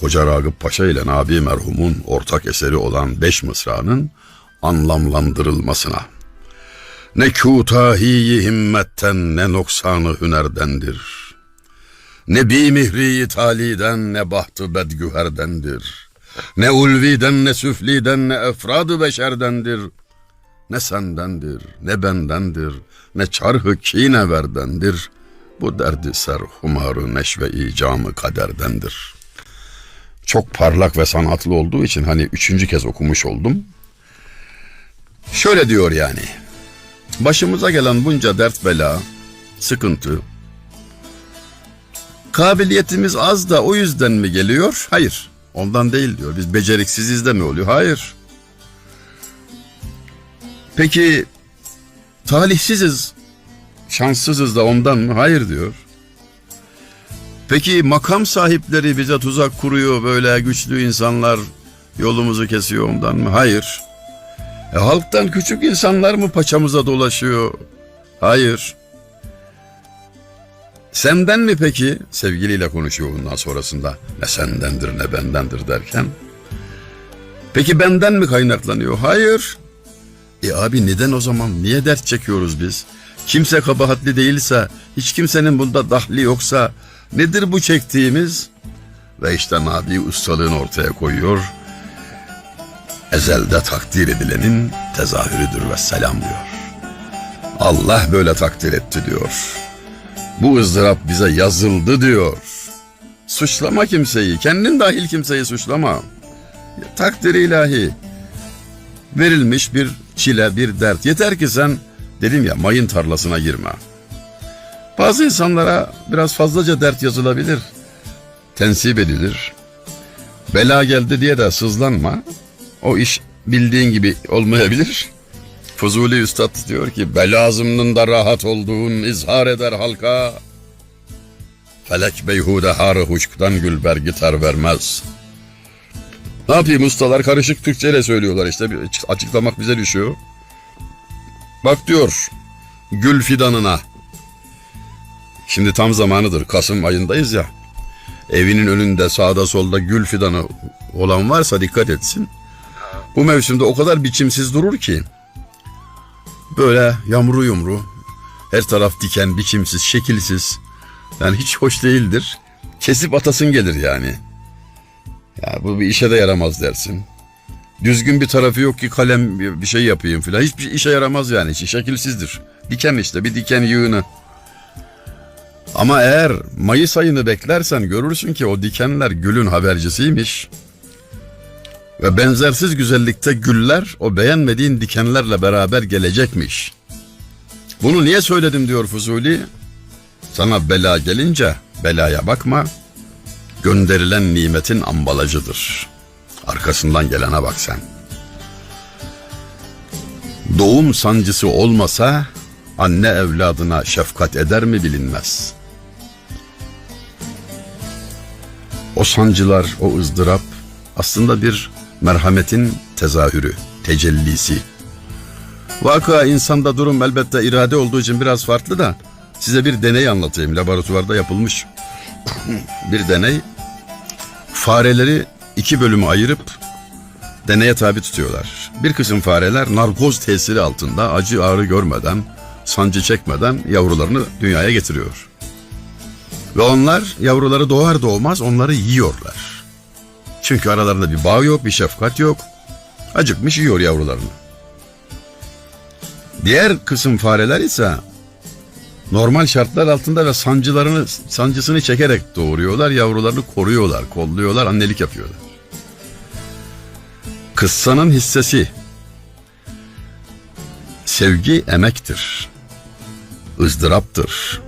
Koca Ragıp Paşa ile Nabi merhumun ortak eseri olan beş mısranın anlamlandırılmasına. Ne kutahiyi himmetten ne noksanı hünerdendir. Ne bi mihriyi taliden ne bahtı bedgüherdendir. Ne ulviden ne süfliden ne efradı beşerdendir. Ne sendendir ne bendendir ne çarhı kineverdendir. Bu derdi ser humarı neşve-i camı kaderdendir. Çok parlak ve sanatlı olduğu için hani üçüncü kez okumuş oldum. Şöyle diyor yani. Başımıza gelen bunca dert bela, sıkıntı, kabiliyetimiz az da o yüzden mi geliyor? Hayır. Ondan değil diyor. Biz beceriksiziz de mi oluyor? Hayır. Peki talihsiziz, şanssızız da ondan mı? Hayır diyor. Peki makam sahipleri bize tuzak kuruyor böyle güçlü insanlar yolumuzu kesiyor ondan mı? Hayır. E, halktan küçük insanlar mı paçamıza dolaşıyor? Hayır. Senden mi peki? Sevgiliyle konuşuyor bundan sonrasında. Ne sendendir ne bendendir derken. Peki benden mi kaynaklanıyor? Hayır. E abi neden o zaman? Niye dert çekiyoruz biz? Kimse kabahatli değilse, hiç kimsenin bunda dahli yoksa nedir bu çektiğimiz? Ve işte Nabi ustalığını ortaya koyuyor. Ezelde takdir edilenin tezahürüdür ve selam diyor. Allah böyle takdir etti diyor. Bu ızdırap bize yazıldı diyor. Suçlama kimseyi, kendin dahil kimseyi suçlama. Takdir ilahi. Verilmiş bir çile, bir dert. Yeter ki sen dedim ya mayın tarlasına girme. Bazı insanlara biraz fazlaca dert yazılabilir. Tensip edilir. Bela geldi diye de sızlanma. O iş bildiğin gibi olmayabilir. Fuzuli Üstad diyor ki belazımın da rahat olduğun izhar eder halka. Felek beyhude harı huşktan gülber gitar vermez. Ne yapayım ustalar karışık Türkçeyle söylüyorlar işte açıklamak bize düşüyor. Bak diyor gül fidanına. Şimdi tam zamanıdır Kasım ayındayız ya. Evinin önünde sağda solda gül fidanı olan varsa dikkat etsin. Bu mevsimde o kadar biçimsiz durur ki. Böyle yamru yumru. Her taraf diken, biçimsiz, şekilsiz. Yani hiç hoş değildir. Kesip atasın gelir yani. Ya bu bir işe de yaramaz dersin. Düzgün bir tarafı yok ki kalem bir şey yapayım filan. Hiçbir işe yaramaz yani. Hiç şekilsizdir. Diken işte bir diken yığını. Ama eğer Mayıs ayını beklersen görürsün ki o dikenler gülün habercisiymiş. Ve benzersiz güzellikte güller o beğenmediğin dikenlerle beraber gelecekmiş. Bunu niye söyledim diyor Fuzuli? Sana bela gelince belaya bakma. Gönderilen nimetin ambalajıdır. Arkasından gelene bak sen. Doğum sancısı olmasa anne evladına şefkat eder mi bilinmez. O sancılar, o ızdırap aslında bir merhametin tezahürü, tecellisi. Vaka insanda durum elbette irade olduğu için biraz farklı da size bir deney anlatayım. Laboratuvarda yapılmış bir deney. Fareleri iki bölüme ayırıp deneye tabi tutuyorlar. Bir kısım fareler narkoz tesiri altında acı ağrı görmeden, sancı çekmeden yavrularını dünyaya getiriyor. Ve onlar yavruları doğar doğmaz onları yiyorlar. Çünkü aralarında bir bağ yok, bir şefkat yok. Acıkmış yiyor yavrularını. Diğer kısım fareler ise normal şartlar altında ve sancılarını sancısını çekerek doğuruyorlar, yavrularını koruyorlar, kolluyorlar, annelik yapıyorlar. Kıssanın hissesi sevgi emektir. ızdıraptır.